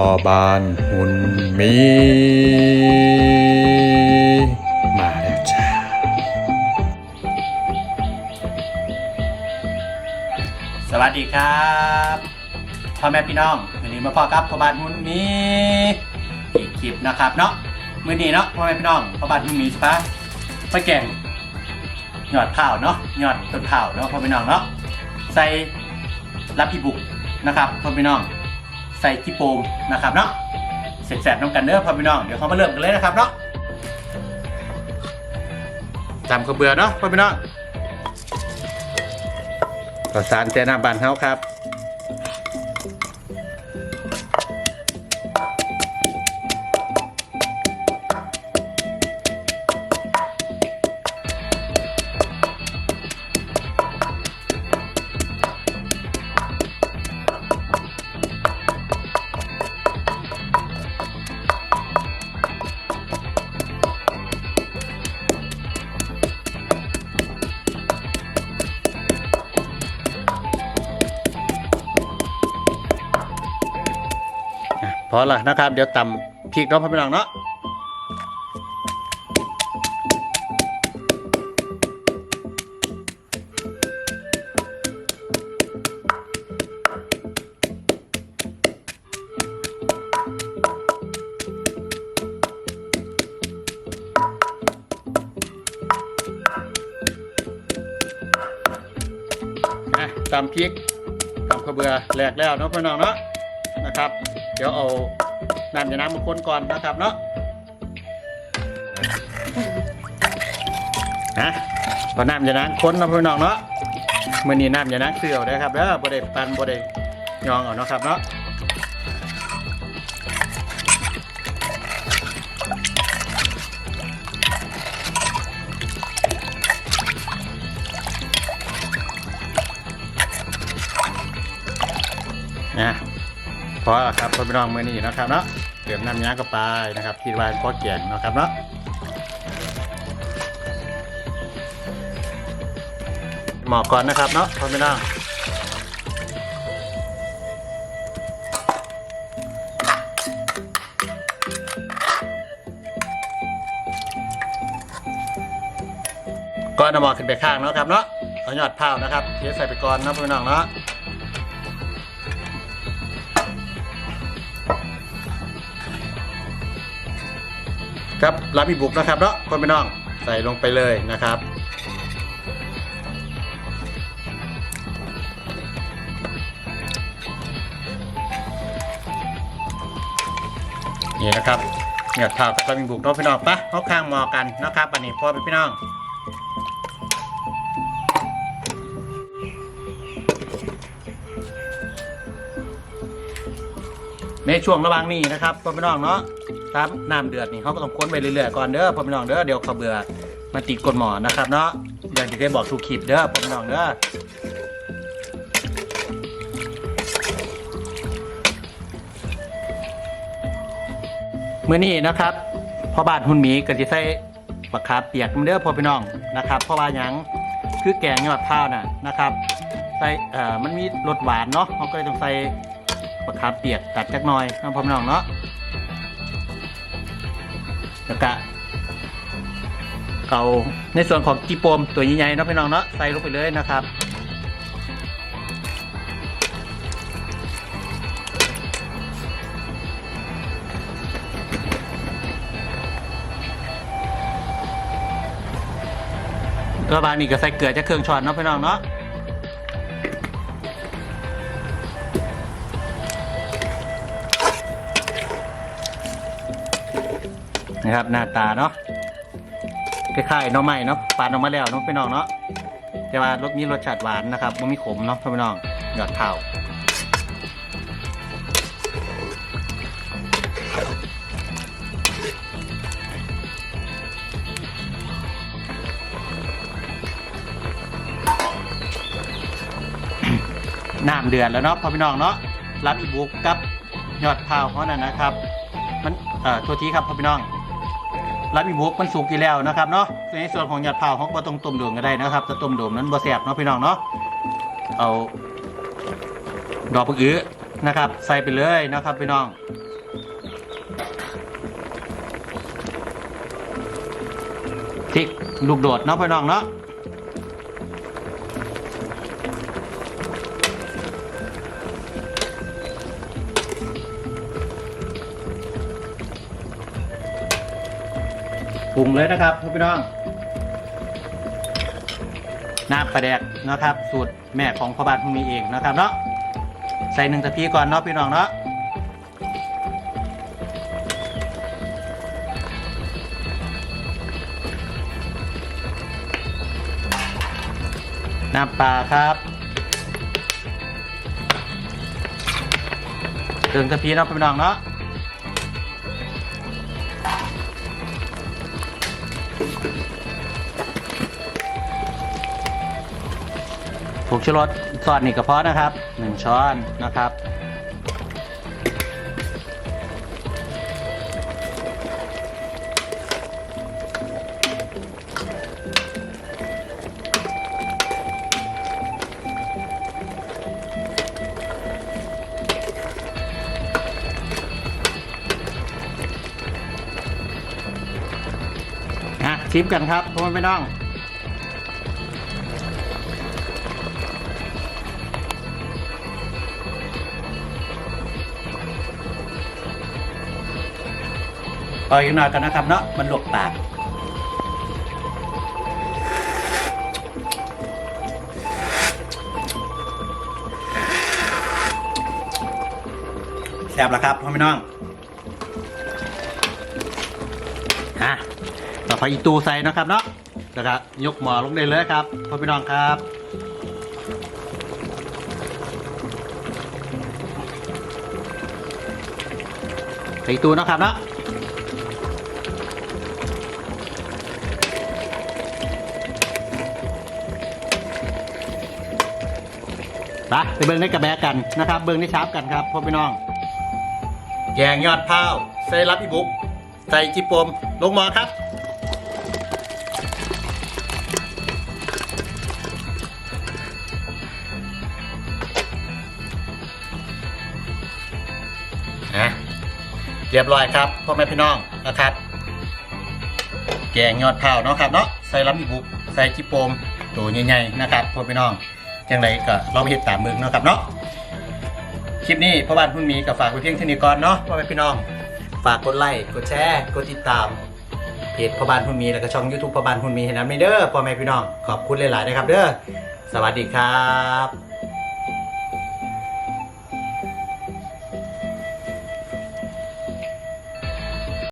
พอบ้านหุ่นมี มาแล้วจ้าสวัสดีครับพ่อแม่พี่น้องวันนี้มาพอกับพ่อบ้านหุ่นมีอีกคลิปนะครับเนาะมื้อนี้เนาะพ่อแม่พี่น้องพ่อบ้านหุ่นมีใช่ปะไปแกงหยอดข้าวเนาะยอดต้นข้าวเนาะพ่อพี่น้องเนาะใส่รับพี่บุกนะครับพ่อพี่น้อง ส่ที่โปมนะครับเนาะเสร็จแสบน้ำกันเด้อพ่อพี่น้องเดี๋ยวเขามาเริ่มกันเลยนะครับเนาะจำข้าเบื่อเนาะพ่อพี่น้องประสารแต่หน้าบ้านเฮาครับ อะพอละนะครับ เดี๋ยวตำพริกเนาะพ่อพี่น้องเนาะอะตำพริกตำข้าเบือแหลกแล้วเนาะพี่น้องเนาะนะครับ เดี๋ยวเอาน้ำยาน้ำมาคนก่อนนะครับเนาะนะพอน้ำยาน้ำคนนะพี่น้องเนาะเมื่อนี้น้ำยาน้ำเกลือนะครับแล้วบริปันบริยองเอาเนาะครับเนาะ พอแล้วครับพี่น้องมื่อนี้นะครับเนาะเติมน้ำยาก็ไปนะครับคิดว่าพอแกงนะครับเนาะหมอกก่อนนะครับเนาะพ่อพี่น้องก่อนเอาหมอขึ้นไปข้างเนาะครับเนาะเอายอดเผานะครับเทใส่ไปก่อนนะพ่อพี่น้องเนาะ ครับรับอีบุกนะครับเนาะพ่อพี่น้องใส่ลงไปเลยนะครับ นี่นะครับเหยียดเท้ากับกระมิงบุกน้องพี่น้องปะเขาข้างหมอกันนะครับอันนี้พ่อเป็นพี่น้องในช่วงระหว่างนี้นะครับพ่อพี่น้องเนาะ ครับน้ำเดือดนี่เขาก็ต้องค้นไปเรื่อยๆก่อนเด้อพ่อพี่น้องเด้อเดี๋ยวเขาเบื่อมาติดกดหมอนะครับเนาะอย่างที่เคยบอกทุกคลิปเด้อพ่อพี่น้องเด้อมื่อนี้นะครับพ่อบ้านหุ่นหมีก็จะใส่บักขาเปียกมันเด้อพ่อพี่น้องนะครับเพราะว่าหยังคือแกงยอดข้าวน่ะนะครับใส่เอ่อมันมีรสหวานเนาะเขาก็เลยต้องใส่บักขาเปียกตัดจักหน่อยนะพ่อพี่น้องเนาะ แล้วก็เอาในส่วนของกีโปมตัวใหญ่ๆเนาะพี่น้องเนาะใส่ลงไปเลยนะครับระบางนี่ก็ใส่เกลือจะเครื่องช้อนเนาะพี่น้องเนาะ นะครับหน้าตาเนาะคล้ายๆหน้องใหม่เนาะปาดออกมาแล้วเนาะพี่น้องเนาะแต่ว่ารสมีรสชาติหวานนะครับมันมีขมเนาะพี่น้องหยอดข้าวน้ำเดือดแล้วเนาะพ่อพี่น้องเนาะรับอีบุกกับยอดข้าวเขานั่นนะครับ มันเอ่อตัวทีครับพ่อพี่น้อง รับอีบุกมันสุกอยู่แล้วนะครับเนาะในส่วนของหยาดเผาเขาก็ต้งต้มโด่งก็ได้นะครับแต่ต้มโด่งนั้นบ่แสบเนาะพี่น้องเนาะเอาดอกผักอื้อนะครับ ใส่ไปเลยนะครับพี่น้องพริกลูกโดดเนาะพี่น้องเนาะ ปรุงเลยนะครับพี่น้องน้ำปลาแดกนะครับ สูตรแม่ของพ่อบ้านพวกนี้เองนะครับเนาะใส่หนึ่งตะพีก่อนเนาะพี่น้องเนาะน้ำปลาครับเติมตะพีเนาะพี่น้องเนาะ ผงชูรสซอสนี่กระเพาะนะครับหนึ่งช้อนนะครับ อะชิมกันครับพ่อไม่ต้องต่ออีกหน่อยกันนะครับเนาะมันหลวกปากแซ่บแล้วครับพ่อพี่น้องอะ ต่อไปอีตูใส่นะครับเนาะแล้วก็ยกหมอลงได้เลยครับพ่อพี่น้องครับใส่ตูเนาะครับเนาะไปไปเบิ้งในกระแบกกันนะครับ เบิ้งในชาร์ปกันครับพ่อพี่น้อง แยงยอดพร้าวใส่รับอีบุก ใส่จิปมลงหมอครับ รียบร้อยครับพ่อแม่พี่น้องนะครับ แกงยอดพร้าเนาะครับเนาะใส่ลำอีบุกใส่จิโปมตัวใหญ่ๆนะครับพ่อพี่น้องจังไรก็ลองไปเห็ดตามมึงเนาะครับเนาะคลิปนี้พ่อบ้านพุ่นมีกับฝากไว้เพียงเท่านี้ก่อนเนาะพ่อแม่พี่น้อง ฝากกดไลค์กดแชร์กดติดตามเพจพ่อบ้านพุ่นมีแล้วก็ช่อง YouTube พ่อบ้านพุ่นมีให้นะไม่เด้อพ่อแม่พี่น้องขอบคุณหลายๆนะครับเด้อสวัสดีครับ